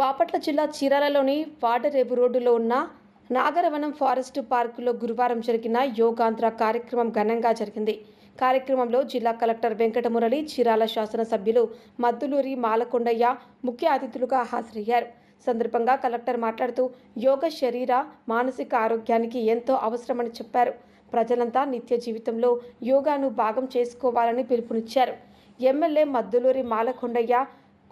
బాపట్ల జిల్లా చీరాలలోని వాడరేవు రోడ్డులో ఉన్న నాగరవనం ఫారెస్ట్ పార్కులో గురువారం జరిగిన యోగాంధ్ర కార్యక్రమం ఘనంగా జరిగింది. కార్యక్రమంలో జిల్లా కలెక్టర్ వెంకటమురళి చీరాల శాసనసభ్యులు మద్దులూరి మాలకొండయ్య ముఖ్య అతిథులుగా హాజరయ్యారు. సందర్భంగా కలెక్టర్ మాట్లాడుతూ యోగ శరీర మానసిక ఆరోగ్యానికి ఎంతో అవసరమని చెప్పారు. ప్రజలంతా నిత్య జీవితంలో యోగాను భాగం చేసుకోవాలని పిలుపునిచ్చారు. ఎమ్మెల్యే మద్దులూరి మాలకొండయ్య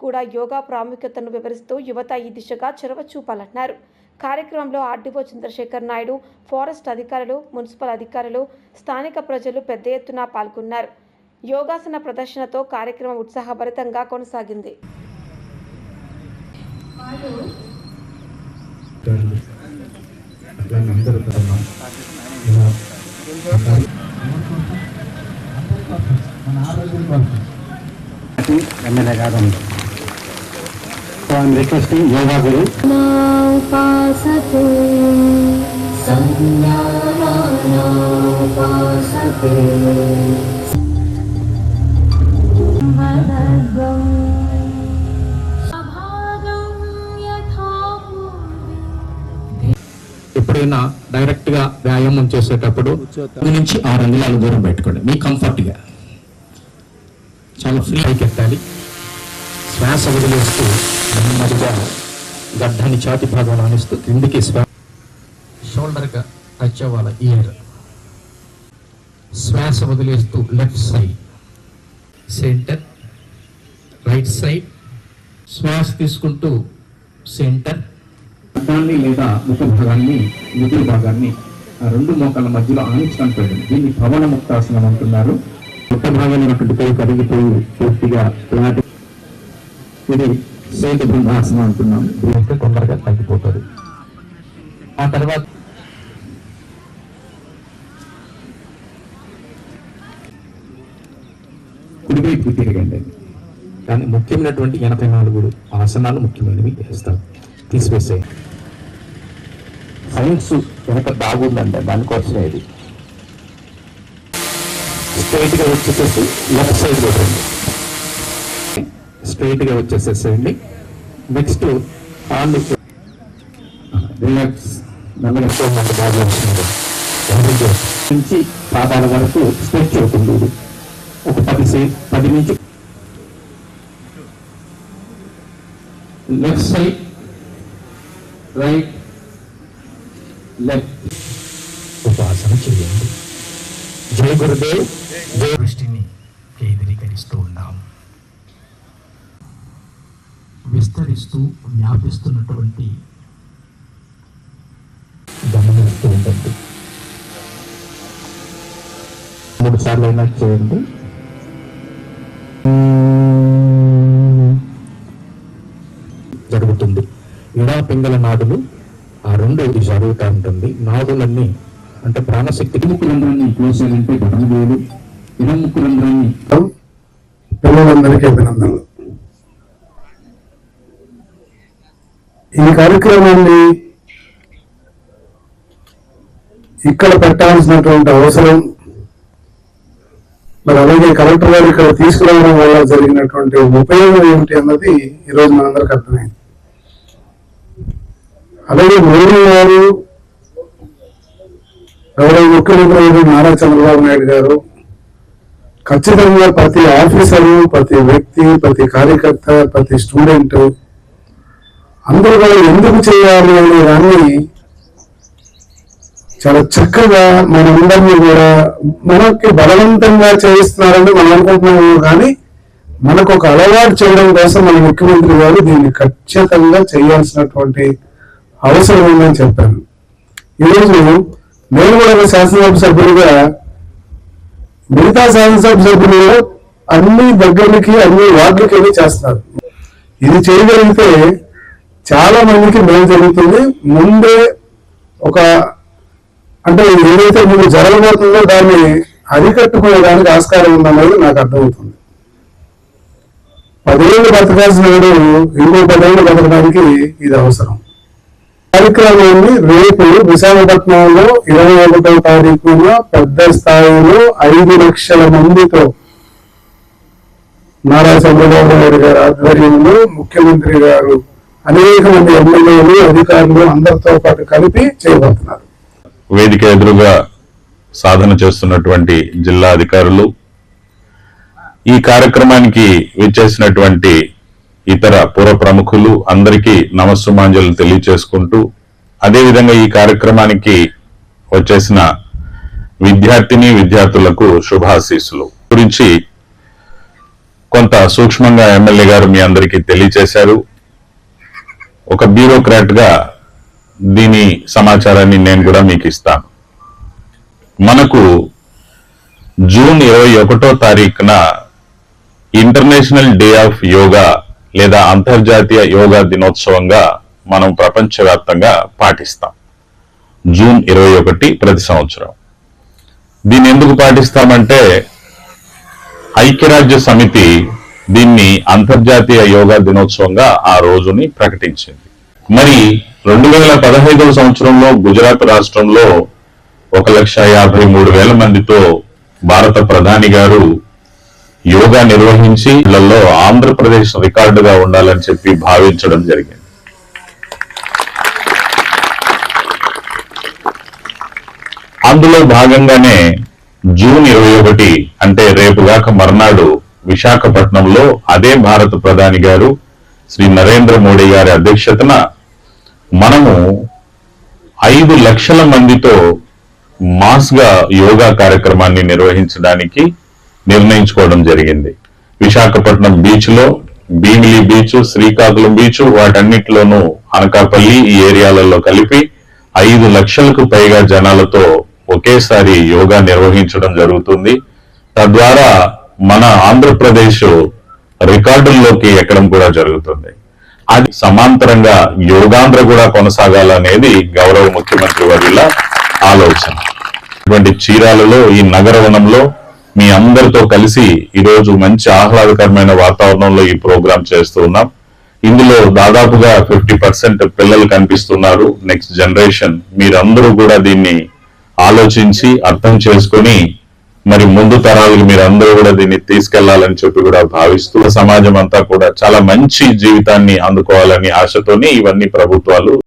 కూడా యోగా ప్రాముఖ్యతను వివరిస్తూ యువత ఈ దిశగా చొరవ చూపాలన్నారు. కార్యక్రమంలో ఆర్డీఓ చంద్రశేఖర్ నాయుడు ఫారెస్ట్ అధికారులు మున్సిపల్ అధికారులు స్థానిక ప్రజలు పెద్ద ఎత్తున పాల్గొన్నారు. యోగాసన ప్రదర్శనతో కార్యక్రమం ఉత్సాహభరితంగా కొనసాగింది. మన ఆరోగ్యం కోసం ఎమ్మెల్యే గారు ఎప్పుడైనా డైరెక్ట్గా వ్యాయామం చేసేటప్పుడు నుంచి ఆరు అంగుళాలు దూరం పెట్టుకోండి. మీ కంఫర్ట్గా. చాలా ఫ్రీ ఎత్తాలి శ్వాస వదిలేస్తూ నెమ్మదిగా గడ్డాన్ని ఛాతి భాగం ఆనిస్తూ క్రిందికి శ్వాస షోల్డర్గా టచ్ అవ్వాలి ఇయర్ శ్వాస వదిలేస్తూ left side. Centre right side. శ్వాస తీసుకుంటూ సెంటర్. అర్థాన్ని లేదా ముఖ భాగాన్ని ముదురు భాగాన్ని ఆ రెండు మోకాళ్ళ మధ్యలో ఆనించడానికి దీన్ని భవన ముక్తాసనం అంటున్నారు. ముఖ భాగంలో ఉన్నటువంటి కరిగిపోయి పూర్తిగా ఇది శైత బృందాసనం అంటున్నాం. చేస్తే తొందరగా తగ్గిపోతుంది. ఆ తర్వాత కుడివైపు తిరగండి. కానీ ముఖ్యమైనటువంటి ఎనభై నాలుగు ఆసనాలు ముఖ్యమైనవి వేస్తాం. తీసివేసే సైన్స్ వెనక దాగుందండి దానికోసమే ఇది. స్ట్రైట్గా వచ్చేసేసి లెఫ్ట్ సైడ్ పెట్టండి స్ట్రైట్గా వచ్చేసేసేయండి. నెక్స్ట్ కాళ్ళు రిలాక్స్. మెల్లగా చూడండి బాగా నుంచి పాదాల వరకు స్ట్రెచ్ అవుతుంది ఒక పది సే పది నుంచి లెఫ్ట్ సైడ్ రైట్ లెఫ్ట్. ఉపాసన చేయండి. జయ గురుదేవ్. జయ దృష్టిని కేంద్రీకరిస్తూ ఉన్నాం. విస్తరిస్తూ వ్యాపిస్తున్నటువంటి గమనిస్తూ ఉంటుంది మూడు సార్లు అయినా చేయండి. జరుగుతుంది. ఇడా పింగళ నాడులు ఆ రెండు ఇది జరుగుతూ ఉంటుంది. నాడులన్నీ అంటే ప్రాణశక్తి ముక్కు రంధ్రాన్ని క్లోజ్ చేయాలంటే బటన్ వేలు ఇరం ముక్కు రంధ్రాన్ని పిల్లలందరికీ అభినందనలు. ఈ కార్యక్రమాన్ని ఇక్కడ పెట్టాల్సినటువంటి అవసరం మరి అలాగే కలెక్టర్ గారు ఇక్కడ తీసుకురావడం వల్ల జరిగినటువంటి ఉపయోగం ఏమిటి అన్నది ఈరోజు మనందరికి అర్థమైంది. అలాగే మోడీ గారు ఎవరైనా ముఖ్యమంత్రి గారు నారా చంద్రబాబు నాయుడు గారు ఖచ్చితంగా ప్రతి ఆఫీసరు ప్రతి వ్యక్తి ప్రతి కార్యకర్త ప్రతి స్టూడెంట్ అందరూ కూడా ఎందుకు చేయాలి అనే దాన్ని చాలా చక్కగా మనందరినీ కూడా మనకి బలవంతంగా చేయిస్తున్నారని మనం అనుకుంటున్నాము కానీ మనకు ఒక అలవాటు చేయడం కోసం మన ముఖ్యమంత్రి గారు దీన్ని ఖచ్చితంగా చేయాల్సినటువంటి అవసరం ఉందని చెప్పాను ఈరోజు నేను కూడా ఒక శాసనసభ సభ్యుడిగా మిగతా శాసనసభ సభ్యులు అన్ని దగ్గరికి అన్ని వార్డులకి వెళ్ళి చేస్తారు. ఇది చేయగలిగితే చాలా మందికి మేలు జరుగుతుంది. ముందే ఒక అంటే ఏదైతే ముందు జరగబోతుందో దాన్ని అరికట్టుకునేదానికి ఆస్కారం ఉందన్నది నాకు అర్థమవుతుంది. పదేళ్ళు బతకాల్సిన వాడు ఇంకో పదేళ్ళు బతకడానికి ఇది అవసరం. కార్యక్రమాన్ని రేపు విశాఖపట్నంలో ఇరవై ఒకటో తారీఖున పెద్ద స్థాయిలో ఐదు లక్షల మందితో నారా చంద్రబాబు నాయుడు గారి ఆధ్వర్యంలో ముఖ్యమంత్రి గారు అనేక మంది ఎమ్మెల్యేలు అధికారులు అందరితో పాటు కలిపి చేయబోతున్నారు. వేదిక ఎదురుగా సాధన చేస్తున్నటువంటి జిల్లా అధికారులు ఈ కార్యక్రమానికి విచ్చేసినటువంటి ఇతర పుర ప్రముఖులు అందరికీ నమస్సుమాంజలు తెలియచేసుకుంటూ అదేవిధంగా ఈ కార్యక్రమానికి వచ్చేసిన విద్యార్థిని విద్యార్థులకు శుభాశీస్సులు. గురించి కొంత సూక్ష్మంగా ఎమ్మెల్యే గారు మీ అందరికీ తెలియచేశారు. ఒక బ్యూరోక్రాట్గా దీని సమాచారాన్ని నేను కూడా మీకు ఇస్తాను. మనకు జూన్ ఇరవై ఒకటో తారీఖున ఇంటర్నేషనల్ డే ఆఫ్ యోగా లేదా అంతర్జాతీయ యోగా దినోత్సవంగా మనం ప్రపంచవ్యాప్తంగా పాటిస్తాం. జూన్ ఇరవై ఒకటి ప్రతి సంవత్సరం. దీన్ని ఎందుకు పాటిస్తామంటే ఐక్యరాజ్య సమితి దీన్ని అంతర్జాతీయ యోగా దినోత్సవంగా ఆ రోజుని ప్రకటించింది. మరి రెండు వేల పదహైదవ సంవత్సరంలో గుజరాత్ రాష్ట్రంలో ఒక లక్ష యాభై మూడు వేల మందితో భారత ప్రధాని గారు యోగా నిర్వహించి ఇళ్ళలో ఆంధ్రప్రదేశ్ రికార్డుగా ఉండాలని చెప్పి భావించడం జరిగింది. అందులో భాగంగానే జూన్ ఇరవై ఒకటి అంటే రేపుగాక మర్నాడు విశాఖపట్నంలో అదే భారత ప్రధాని గారు శ్రీ నరేంద్ర మోడీ గారి అధ్యక్షతన మనము ఐదు లక్షల మందితో మాస్గా యోగా కార్యక్రమాన్ని నిర్వహించడానికి నిర్ణయించుకోవడం జరిగింది. విశాఖపట్నం బీచ్లో భీమిలి బీచ్ శ్రీకాకుళం బీచ్ వాటన్నిటిలోనూ అనకాపల్లి ఈ ఏరియాలలో కలిపి ఐదు లక్షలకు పైగా జనాలతో ఒకేసారి యోగా నిర్వహించడం జరుగుతుంది. తద్వారా మన ఆంధ్రప్రదేశ్ రికార్డుల్లోకి ఎక్కడం కూడా జరుగుతుంది. అది సమాంతరంగా యోగాంధ్ర కూడా కొనసాగాలనేది గౌరవ ముఖ్యమంత్రి వర్యుల ఆలోచన. ఇటువంటి చీరాలలో ఈ నగరవనంలో మీ అందరితో కలిసి ఈరోజు మంచి ఆహ్లాదకరమైన వాతావరణంలో ఈ ప్రోగ్రాం చేస్తూ ఉన్నాం. ఇందులో దాదాపుగా ఫిఫ్టీ పర్సెంట్ పిల్లలు కనిపిస్తున్నారు. నెక్స్ట్ జనరేషన్ మీరందరూ కూడా దీన్ని ఆలోచించి అర్థం చేసుకొని మరి ముందు తరాలకు మీరందరూ కూడా దీన్ని తీసుకెళ్ళాలని చెప్పి కూడా భావిస్తూ సమాజం అంతా కూడా చాలా మంచి జీవితాన్ని అందుకోవాలని ఆశతోనే ఇవన్నీ ప్రభుత్వాలు